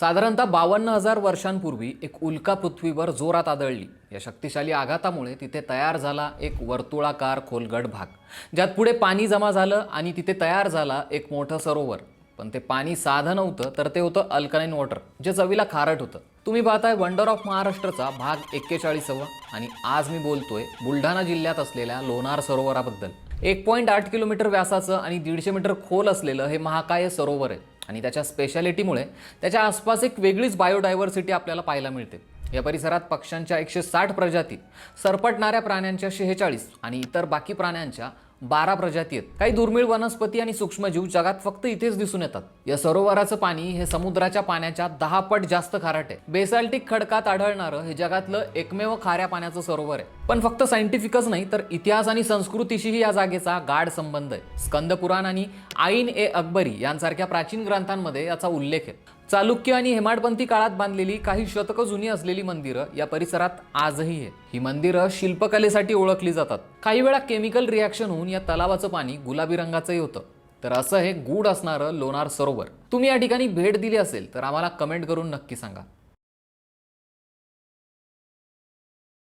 साधारणतः बावन्न हजार वर्षांपूर्वी एक उल्का पृथ्वीवर जोरात आदळली. या शक्तिशाली आघातामुळे तिथे तयार झाला एक वर्तुळाकार खोलगड भाग. ज्यात पुढे पाणी जमा झालं आणि तिथे तयार झाला एक मोठं सरोवर. पण ते पाणी साधं नव्हतं तर ते होतं अल्कलाईन वॉटर जे चवीला खारट होतं. तुम्ही पाहताय वंडर ऑफ महाराष्ट्रचा भाग एक्केचाळीसावा आणि आज मी बोलतोय बुलढाणा जिल्ह्यात असलेल्या लोणार सरोवराबद्दल. एक पॉईंट आठ किलोमीटर व्यासाचं आणि दीडशे मीटर खोल असलेलं हे महाकाय सरोवर आहे. आणि त्याच्या स्पेशालिटीमुळे त्याच्या आसपास एक वेगळीच बायोडायव्हर्सिटी आपल्याला पाहायला मिळते. या परिसरात पक्ष्यांच्या एकशे साठ प्रजाती सरपटणाऱ्या प्राण्यांच्या शेहेचाळीस आणि इतर बाकी प्राण्यांच्या बारा प्रजाती आहेत. काही दुर्मिळ वनस्पती आणि सूक्ष्मजीव जगात फक्त इथेच दिसून येतात. या सरोवराचं पाणी हे समुद्राच्या पाण्याच्या दहा पट जास्त खारट आहे. बेसाल्टिक खडकात आढळणारं हे जगातलं एकमेव खाऱ्या पाण्याचं सरोवर आहे. पण फक्त सायंटिफिकच नाही तर इतिहास आणि संस्कृतीशीही या जागेचा गाढ संबंध आहे. स्कंद पुराण आणि आईन ए अकबरी यांसारख्या प्राचीन ग्रंथांमध्ये याचा उल्लेख आहे. चालुक्य आणि हेमाडपंथी काळात बांधलेली काही शतकं जुनी असलेली मंदिरं या परिसरात आजही आहे ही मंदिरं शिल्पकलेसाठी ओळखली जातात. काही वेळा केमिकल रिॲक्शन होऊन या तलावाचं पाणी गुलाबी रंगाचंही होतं. तर असं हे गूढ असणारं लोणार सरोवर. तुम्ही या ठिकाणी भेट दिली असेल तर आम्हाला कमेंट करून नक्की सांगा.